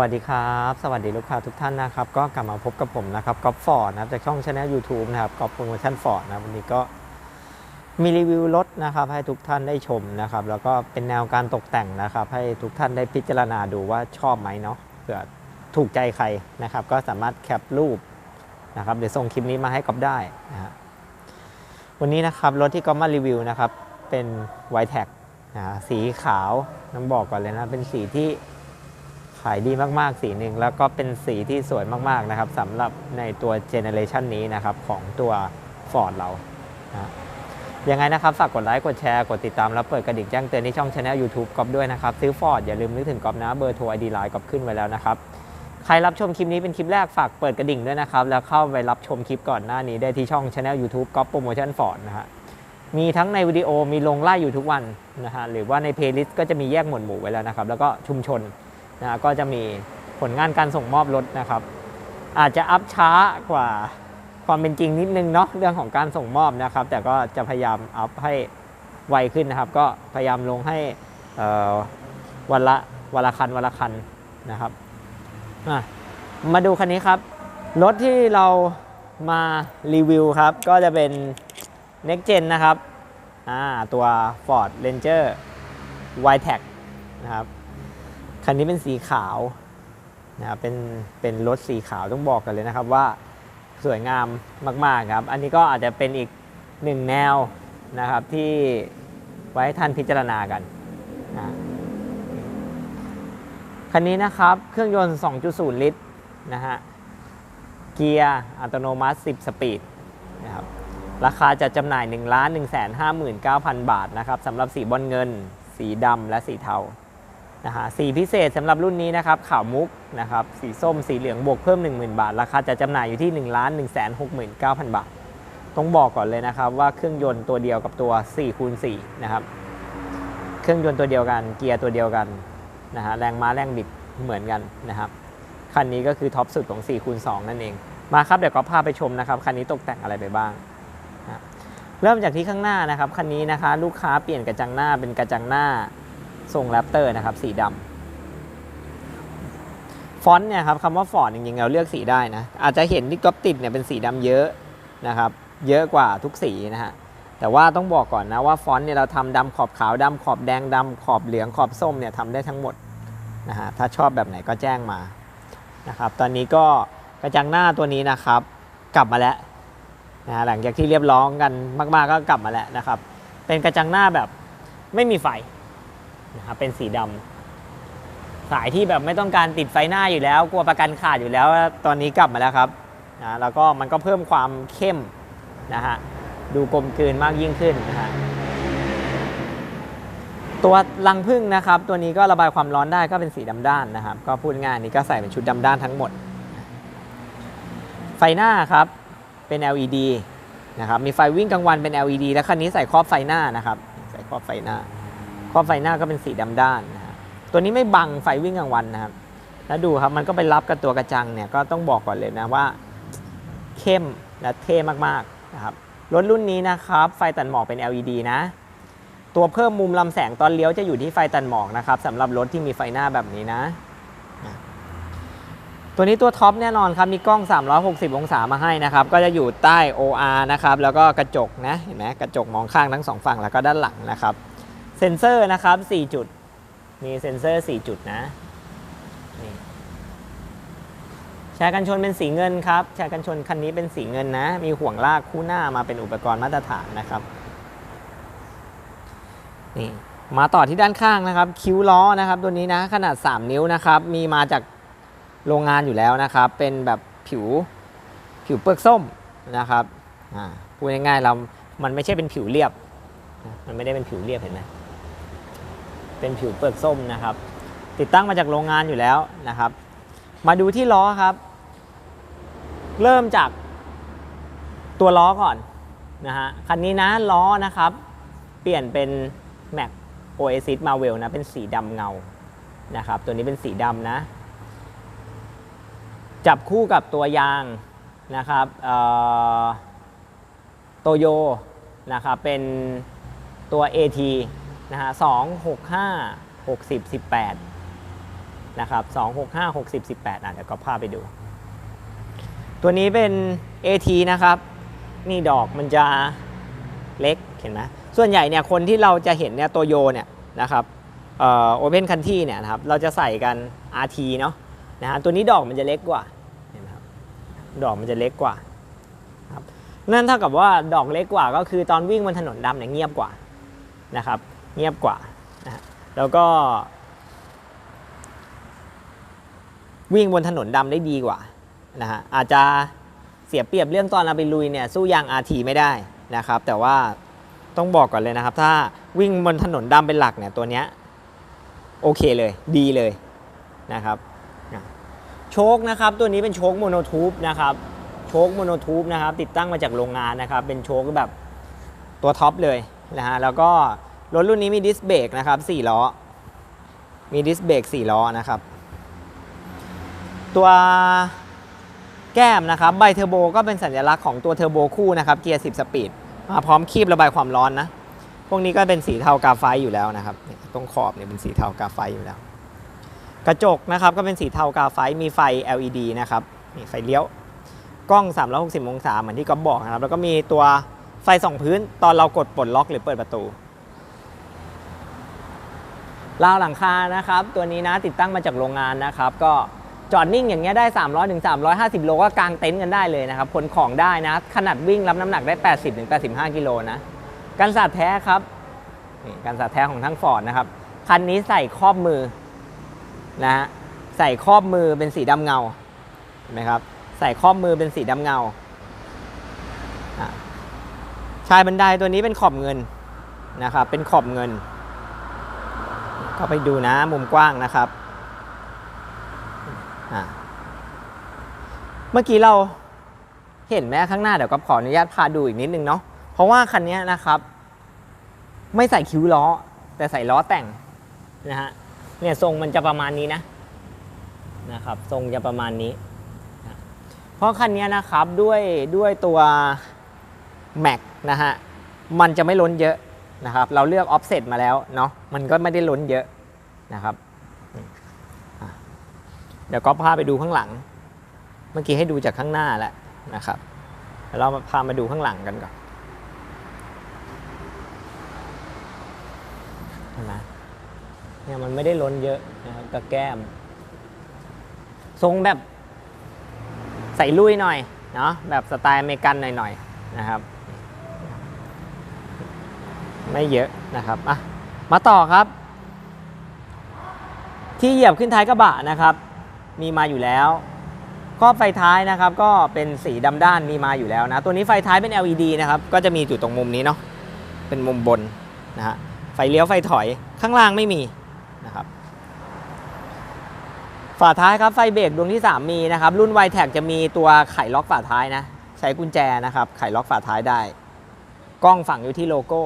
วัสดีครับ สวัสดีลูกค้าทุกท่านนะครับ ก็กลับมาพบกับผมนะครับก๊อฟฟอร์ดนะครับจากช่องช anel YouTube นะครับก๊อฟโปรโมชั่นฟอร์ดนะวันนี้ก็มีรีวิวรถนะครับให้ทุกท่านได้ชมนะครับ แล้วก็เป็นแนวการตกแต่งนะครับ ให้ทุกท่านได้พิจารณาดูว่าชอบไหมเนาะเผื่อถูกใจใครนะครับ ก็สามารถแคปรูปนะครับเดี๋ยวส่งคลิปนี้มาให้ก๊อฟได้นะฮะวันนี้นะครับรถที่ก๊อฟมารีวิวนะครับเป็นไวแท็กนะฮะสีขาวน้ำบอกก่อนเลยนะเป็นสีที่ ขายดีมากๆ สีหนึ่งแล้วก็เป็นสีที่สวยมากๆนะครับสำหรับในตัวเจเนเรชันนี้นะครับของตัว Ford เรานะยังไงนะครับ ฝากกดไลค์ กดแชร์ กดติดตาม แล้วเปิดกระดิ่งแจ้งเตือนที่ช่องช anel YouTube ก๊อฟด้วยนะครับ ซื้อ Ford อย่าลืมนึกถึงก๊อฟนะ เบอร์โทรไอดีไลน์ก๊อฟขึ้นไว้แล้วนะครับ ใครรับชมคลิปนี้เป็นคลิปแรกฝากเปิดกระดิ่งด้วยนะครับ แล้วเข้าไปรับชมคลิปก่อนหน้านี้ได้ที่ช่องช anel YouTube ก๊อฟโปรโมชั่น Ford นะฮะมีทั้งในวิดีโอมีลงไล่อยู่ทุกวันนะฮะหรือว่าในเพลย์ลิสต์ก็จะมีแยกหมวดหมู่ไว้แล้วนะครับแล้วก็ชุมชน นะก็จะมีผลงานการส่งมอบรถนะครับ อาจจะอัพช้ากว่าความเป็นจริงนิดนึงเนาะเรื่องของการส่งมอบนะครับ แต่ก็จะพยายามอัพให้ไวขึ้นนะครับ ก็พยายามลงให้วันละวันละคันวันละคันนะครับมาดูคันนี้ครับ รถที่เรามารีวิวครับ ก็จะเป็น Next Gen นะครับอ่าตัว Ford Ranger y t e c นะครับ คันนี้เป็นสีขาวนะครับเป็นเป็นรถสีขาวต้องบอกกันเลยนะครับว่าสวยงามมาก ๆ ครับ อันนี้ก็อาจจะเป็นอีกหนึ่งแนวนะครับที่ไว้ท่านพิจารณากันนะคันนี้นะครับเครื่องยนต์ 2.0 ลิตรนะฮะเกียร์อัตโนมัติ 10 สปีดนะครับราคาจะจำหน่าย 1 1 5 9 0 0 0 บาทนะครับสำหรับสีบอลเงิน สีดำและสีเทา นะฮะสีพิเศษสำหรับรุ่นนี้นะครับขาวมุกนะครับสีส้มสีเหลืองบวกเพิ่ม 10,000 บาท ราคาจะจำหน่ายอยู่ที่ 1 1 6 9 0 0 0 บาท ต้องบอกก่อนเลยนะครับว่าเครื่องยนต์ตัวเดียวกับตัว4คูณ4นะครับเครื่องยนต์ตัวเดียวกันเกียร์ตัวเดียวกันนะฮะแรงม้าแรงบิดเหมือนกันนะครับคันนี้ก็คือท็อปสุดของ4คูณ2นั่นเอง มาครับเดี๋ยวก็พาไปชมนะครับคันนี้ตกแต่งอะไรไปบ้างนะเริ่มจากที่ข้างหน้านะครับคันนี้นะคะ ลูกค้าเปลี่ยนกระจังหน้าเป็นกระจังหน้า ทรงแรปเตอร์นะครับ สีดำฟอนต์เนี่ยครับคำว่าฟอนต์จริงๆเราเลือกสีได้นะ อาจจะเห็นที่ก๊อปติดเนี่ยเป็นสีดำเยอะนะครับ เยอะกว่าทุกสีนะฮะแต่ว่าต้องบอกก่อนนะว่าฟอนต์เนี่ยเราทำดำขอบขาวดำขอบแดงดำขอบเหลืองขอบส้มเนี่ยทำได้ทั้งหมดนะฮะถ้าชอบแบบไหนก็แจ้งมานะครับ ตอนนี้ก็กระจังหน้าตัวนี้นะครับ กลับมาแล้วนะฮะหลังจากที่เรียบร้องกันมาก ๆ ก็กลับมาแล้วนะครับ เป็นกระจังหน้าแบบไม่มีไฟ นะครับเป็นสีดำสายที่แบบไม่ต้องการติดไฟหน้าอยู่แล้ว กลัวประกันขาดอยู่แล้ว ตอนนี้กลับมาแล้วครับนะแล้วก็มันก็เพิ่มความเข้มนะฮะดูกลมกลืนมากยิ่งขึ้นนะฮะตัวรังพึ่งนะครับ ตัวนี้ก็ระบายความร้อนได้ก็เป็นสีดำด้านนะครับ ก็พูดง่ายนี้ก็ใส่เป็นชุดดำด้านทั้งหมด ไฟหน้าครับเป็น LED นะครับมีไฟวิ่งกลางวันเป็น LED แล้วคันนี้ใส่ครอบไฟหน้านะครับ ใส่ครอบไฟหน้า ครอบไฟหน้าก็เป็นสีดำด้านนะฮะตัวนี้ไม่บังไฟวิ่งกลางวันนะครับ แล้วดูครับมันก็ไปรับกับตัวกระจังเนี่ยก็ต้องบอกก่อนเลยนะว่า เข้มและเท่มากๆนะครับรถรุ่นนี้นะครับ ไฟตัดหมอกเป็น LED นะ ตัวเพิ่มมุมลำแสงตอนเลี้ยวจะอยู่ที่ไฟตัดหมอกนะครับสำหรับรถที่มีไฟหน้าแบบนี้นะ ตัวนี้ตัวท็อปแน่นอนครับ มีกล้อง 360 องศามาให้นะครับ ก็จะอยู่ใต้ OR นะครับ แล้วก็กระจกนะ เห็นไหมกระจกมองข้างทั้งสองฝั่งแล้วก็ด้านหลังนะครับ เซ็นเซอร์นะครับ 4 จุด มีเซ็นเซอร์ 4 จุดนะนี่แชร์กันชนเป็นสีเงินครับแชร์กันชนคันนี้เป็นสีเงินนะ มีห่วงลากคู่หน้ามาเป็นอุปกรณ์มาตรฐานนะครับนี่มาต่อที่ด้านข้างนะครับ คิ้วล้อนะครับ ตัวนี้นะขนาด 3 นิ้วนะครับ มีมาจากโรงงานอยู่แล้วนะครับ เป็นแบบผิวผิวเปลือกส้มนะครับอ่าพูดง่ายๆเรา มันไม่ใช่เป็นผิวเรียบ มันไม่ได้เป็นผิวเรียบเห็นไหม เป็นผิวเปลือกส้มนะครับ ติดตั้งมาจากโรงงานอยู่แล้วนะครับ มาดูที่ล้อครับ เริ่มจากตัวล้อก่อนนะฮะคันนี้นะล้อนะครับ เปลี่ยนเป็น Mac Oasis Marvel นะเป็นสีดำเงานะครับ ตัวนี้เป็นสีดำนะ จับคู่กับตัวยางนะครับโตโยนะครับเป็นตัว AT นะฮะสองหกห้าหกสิบสิบแปดนะครับ2 6 5 60 18อะเดี๋ยวก็พาไปดู ตัวนี้เป็น AT นะครับนี่ดอกมันจะเล็กเห็นไหมส่วนใหญ่เนี่ยคนที่เราจะเห็นเนี่ยตัวโยเนี่ยนะครับเอ่อโอเพนคันที่เนี่ยนะครับเราจะใส่กัน RT เนาะนะฮะตัวนี้ดอกมันจะเล็กกว่าเห็นไหมครับดอกมันจะเล็กกว่าครับนั่นเท่ากับว่าดอกเล็กกว่าก็คือตอนวิ่งบนถนนดำเนี่ยเงียบกว่านะครับ เงียบกว่านะฮะแล้วก็ วิ่งบนถนนดำได้ดีกว่านะฮะอาจจะเสียเปรียบเรื่องตอนเราไปลุยเนี่ยสู้ยาง RT ไม่ได้นะครับ แต่ว่าต้องบอกก่อนเลยนะครับ ถ้าวิ่งบนถนนดำเป็นหลักเนี่ยตัวเนี้ยโอเคเลยดีเลยนะครับอะโชคนะครับตัวนี้เป็นโชคโมโนทูบนะครับโชคโมโนทูบนะครับติดตั้งมาจากโรงงานนะครับ เป็นโชคแบบตัวท็อปเลยนะฮะแล้วก็ รถรุ่นนี้มีดิสเบรกนะครับ4ล้อ มีดิสเบรก4ล้อนะครับ ตัวแก้มนะครับใบเทอร์โบก็เป็นสัญลักษณ์ของตัวเทอร์โบคู่นะครับเกียร์ 10 สปีดมาพร้อมคีบระบายความร้อนนะ พวกนี้ก็เป็นสีเทากาไฟอยู่แล้วนะครับตรงขอบเนี่ยเป็นสีเทากาไฟอยู่แล้ว กระจกนะครับก็เป็นสีเทากาไฟมีไฟ LED นะครับนี่ไฟเลี้ยวกล้อง 360 องศาเหมือนที่ก๊อฟบอกนะครับ แล้วก็มีตัวไฟส่องพื้นตอนเรากดปลดล็อกหรือเปิดประตู ราวหลังคานะครับ ตัวนี้นะติดตั้งมาจากโรงงานนะครับ ก็จอดนิ่งอย่างเงี้ยได้ 300ถึง350 โลก็กางเต็นท์กันได้เลยนะครับขนของได้นะ ขนาดวิ่งรับน้ำหนักได้ 80ถึง85 กิโลนะกันสาดแท้ครับนี่กันสาดแท้ของทั้งฟอร์ดนะครับ คันนี้ใส่ครอบมือนะฮะใส่ครอบมือเป็นสีดำเงาเห็นไหมครับ ใส่ครอบมือเป็นสีดำเงาชายบันไดตัวนี้เป็นขอบเงินนะครับ เป็นขอบเงิน ก็ไปดูนะมุมกว้างนะครับ เมื่อกี้เราเห็นไหมข้างหน้าเดี๋ยวก็ขออนุญาตพาดูอีกนิดนึงเนาะเพราะว่าคันนี้นะครับ ไม่ใส่คิ้วล้อ แต่ใส่ล้อแต่งนะฮะเนี่ยทรงมันจะประมาณนี้นะนะครับ ทรงจะประมาณนี้ เพราะคันนี้นะครับด้วยด้วยตัวแม็กนะฮะมันจะไม่ล้นเยอะ นะครับเราเลือกออฟเซตมาแล้วเนาะมันก็ไม่ได้ล้นเยอะนะครับเดี๋ยวก็พาไปดูข้างหลัง เมื่อกี้ให้ดูจากข้างหน้าแล้วนะครับเราพามาดูข้างหลังกันก่อนเห็นไหมเนี่ยมันไม่ได้ล้นเยอะนะครับกับแก้ม ทรงแบบใส่ลุยหน่อยเนาะแบบสไตล์อเมริกันหน่อยๆนะครับ ไม่เยอะนะครับอะมาต่อครับ ที่เหยียบขึ้นท้ายกระบะนะครับ มีมาอยู่แล้วครอบไฟท้ายนะครับก็เป็นสีดำด้านมีมาอยู่แล้วนะ ตัวนี้ไฟท้ายเป็น LED นะครับ ก็จะมีอยู่ตรงมุมนี้เนาะเป็นมุมบนนะฮะไฟเลี้ยวไฟถอยข้างล่างไม่มีนะครับฝาท้ายครับไฟเบรกดวงที่ 3 มีนะครับ รุ่นไวแท็กจะมีตัวไขล็อกฝาท้ายนะ ใช้กุญแจนะครับ ไขล็อกฝาท้ายได้ กล้องฝังอยู่ที่โลโก้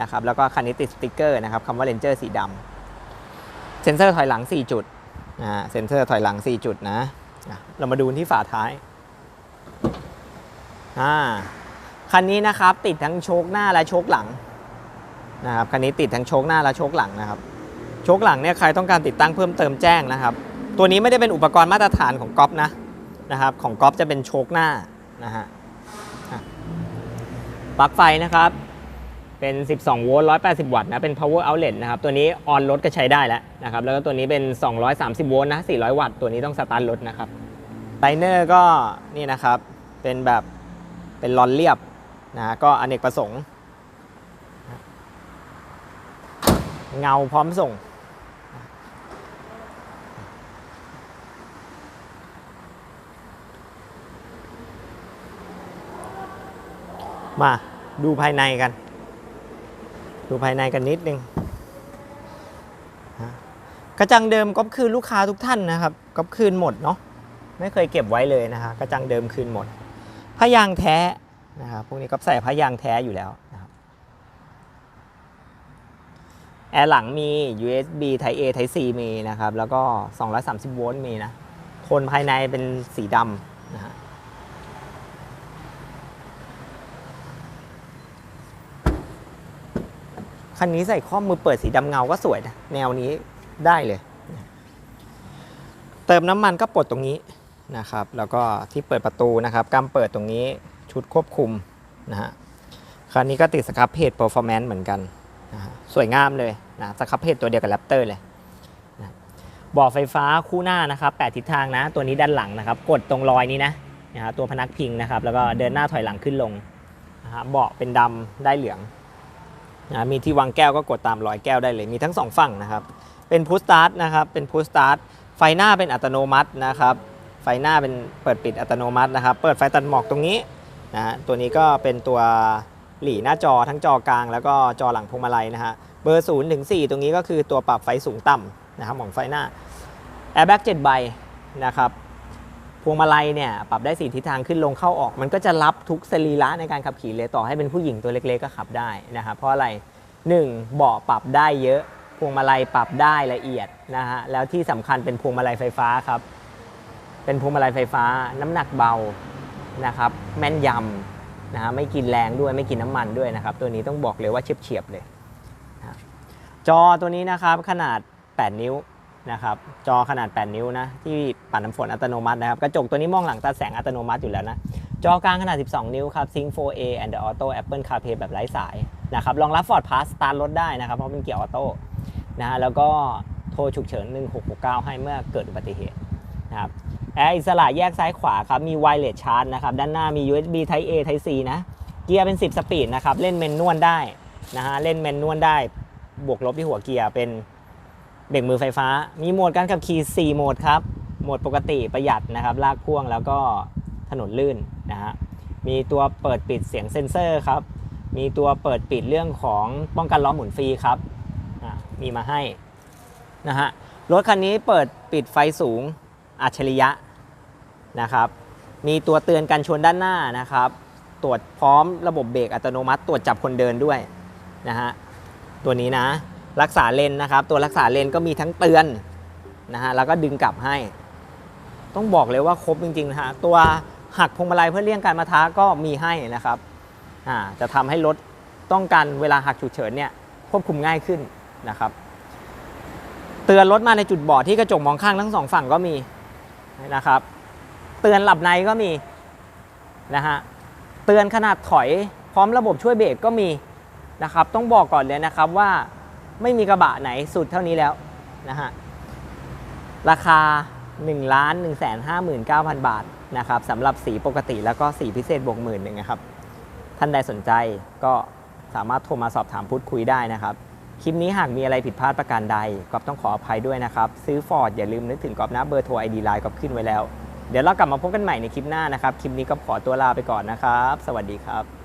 นะครับแล้วก็คันนี้ติดสติ๊กเกอร์นะครับคำว่า Ranger สีดำเซนเซอร์ถอยหลัง 4 จุดอ่าเซนเซอร์ถอยหลัง 4 จุดนะเรามาดูที่ฝาท้ายอ่าคันนี้นะครับติดทั้งโชคหน้าและโชคหลังนะครับคันนี้ติดทั้งโชคหน้าและโชคหลังนะครับ โชคหลังเนี่ยใครต้องการติดตั้งเพิ่มเติมแจ้งนะครับ ตัวนี้ไม่ได้เป็นอุปกรณ์มาตรฐานของก๊อฟนะนะครับของก๊อฟจะเป็นโชคหน้านะฮะปลั๊กไฟนะครับ เป็น 12 โวลต์ 180 วัตต์นะ เป็น power outlet นะครับ ตัวนี้ออนรถก็ใช้ได้แล้วนะครับ แล้วก็ตัวนี้เป็น 230 โวลต์นะ 400 วัตต์ ตัวนี้ต้องสตาร์ทรถนะครับไลเนอร์ก็นี่นะครับ เป็นแบบเป็นลอนเรียบนะ ก็อเนกประสงค์ เงาพร้อมส่ง มาดูภายในกัน ดูภายในกันนิดนึงกระจังเดิมก๊อปคืนลูกค้าทุกท่านนะครับก๊อปคืนหมดเนาะไม่เคยเก็บไว้เลยนะฮะกระจังเดิมคืนหมดผ้ายางแท้นะครับพวกนี้ก๊อปใส่ผ้ายางแท้อยู่แล้วนะครับแอร์หลังมี USB Type A Type C มีนะครับ แล้วก็ 230 โวลต์มีนะโทนภายในเป็นสีดำนะฮะ คันนี้ใส่ข้อมือเปิดสีดำเงาก็สวยนะแนวนี้ได้เลย เติมน้ำมันก็ปลดตรงนี้นะครับ แล้วก็ที่เปิดประตูนะครับกำเปิดตรงนี้ชุดควบคุมนะฮะคันนี้ก็ติดสครับเพจ performance เหมือนกันนะฮะสวยงามเลยนะสครับเพจตัวเดียวกับแรปเตอร์เลยนะบ่อไฟฟ้าคู่หน้านะครับ8ทิศทางนะ ตัวนี้ด้านหลังนะครับ กดตรงรอยนี้นะนะฮะตัวพนักพิงนะครับ แล้วก็เดินหน้าถอยหลังขึ้นลงนะฮะเบาะเป็นดำได้เหลือง นะมีที่วางแก้วก็กดตามรอยแก้วได้เลยมีทั้งสองฝั่งนะครับ เป็นพุชสตาร์ทนะครับเป็นพุชสตาร์ทไฟหน้าเป็นอัตโนมัตินะครับไฟหน้าเป็นเปิดปิดอัตโนมัตินะครับ เปิดไฟตัดหมอกตรงนี้นะฮะตัวนี้ก็เป็นตัวหลีหน้าจอทั้งจอกลาง แล้วก็จอหลังพวงมาลัยนะฮะเบอร์0ถึง4ตรงนี้ก็คือตัวปรับไฟสูงต่ำนะครับของไฟหน้าแอร์แบ็ก7ใบนะครับ พวงมาลัยเนี่ยปรับได้4ทิศทางขึ้นลงเข้าออก มันก็จะรับทุกสรีระในการขับขี่เลยต่อให้เป็นผู้หญิงตัวเล็กๆก็ขับได้นะครับเพราะอะไร 1. เบาะปรับได้เยอะ พวงมาลัยปรับได้ละเอียดนะฮะแล้วที่สำคัญเป็นพวงมาลัยไฟฟ้าครับ เป็นพวงมาลัยไฟฟ้า น้ำหนักเบานะครับแม่นยำนะฮะไม่กินแรงด้วยไม่กินน้ำมันด้วยนะครับ ตัวนี้ต้องบอกเลยว่าเฉียบๆเลย จอตัวนี้นะครับขนาด 8 นิ้ว นะครับจอขนาด 8 นิ้วนะที่ปัดน้ำฝนอัตโนมัตินะครับกระจกตัวนี้มองหลังตาแสงอัตโนมัติอยู่แล้วนะจอกลางขนาด 12 นิ้วครับ Sync 4A and Auto Apple CarPlay แบบไร้สายนะครับรองรับ Ford Pass สตาร์ทรถได้นะครับเพราะเป็นเกียร์ออโต้นะฮะแล้วก็โทรฉุกเฉิน 1669 ให้เมื่อเกิดอุบัติเหตุนะครับแอร์อิสระแยกซ้ายขวาครับมีไวเลสชาร์จนะครับด้านหน้ามี USB Type A Type C นะเกียร์เป็น 10 สปีดนะครับเล่นเมนนวลได้นะฮะเล่นเมนนวลได้บวกลบที่หัวเกียร์เป็น เบรกมือไฟฟ้า มีโหมดการขับขี่ 4 โหมดครับ โหมดปกติประหยัดนะครับ ลากพ่วงแล้วก็ถนนลื่นนะฮะ มีตัวเปิดปิดเสียงเซ็นเซอร์ครับ มีตัวเปิดปิดเรื่องของป้องกันล้อหมุนฟรีครับอะมีมาให้นะฮะ รถคันนี้เปิดปิดไฟสูงอัจฉริยะนะครับ มีตัวเตือนกันชนด้านหน้านะครับ ตรวจพร้อมระบบเบรกอัตโนมัติ ตรวจจับคนเดินด้วยนะฮะ ตัวนี้นะ รักษาเลนนะครับ ตัวรักษาเลนก็มีทั้งเตือนนะฮะแล้วก็ดึงกลับให้ ต้องบอกเลยว่าครบจริงๆนะฮะตัวหักพวงมาลัยเพื่อเลี่ยงการมาท้าก็มีให้นะครับอ่าจะทำให้รถต้องการเวลาหักฉุกเฉินเนี่ยควบคุมง่ายขึ้นนะครับ เตือนรถมาในจุดบอดที่กระจกมองข้างทั้งสองฝั่งก็มีนะครับ เตือนหลับในก็มีนะฮะเตือนขนาดถอยพร้อมระบบช่วยเบรกก็มีนะครับ ต้องบอกก่อนเลยนะครับว่า ไม่มีกระบะไหนสุดเท่านี้แล้วนะฮะราคา1ล้าน1 5 9 0 0 0 บาทนะครับสำหรับสีปกติแล้วก็สีพิเศษบวกหมื่นหนึ่งนะครับ ท่านใดสนใจก็สามารถโทรมาสอบถามพูดคุยได้นะครับ คลิปนี้หากมีอะไรผิดพลาดประการใดก็ต้องขออภัยด้วยนะครับ ซื้อฟอร์ดอย่าลืมนึกถึงกอบนะเบอร์โทรไอดีไลน์ก็ขึ้นไว้แล้ว เดี๋ยวเรากลับมาพบกันใหม่ในคลิปหน้านะครับ คลิปนี้ก็ขอตัวลาไปก่อนนะครับ สวัสดีครับ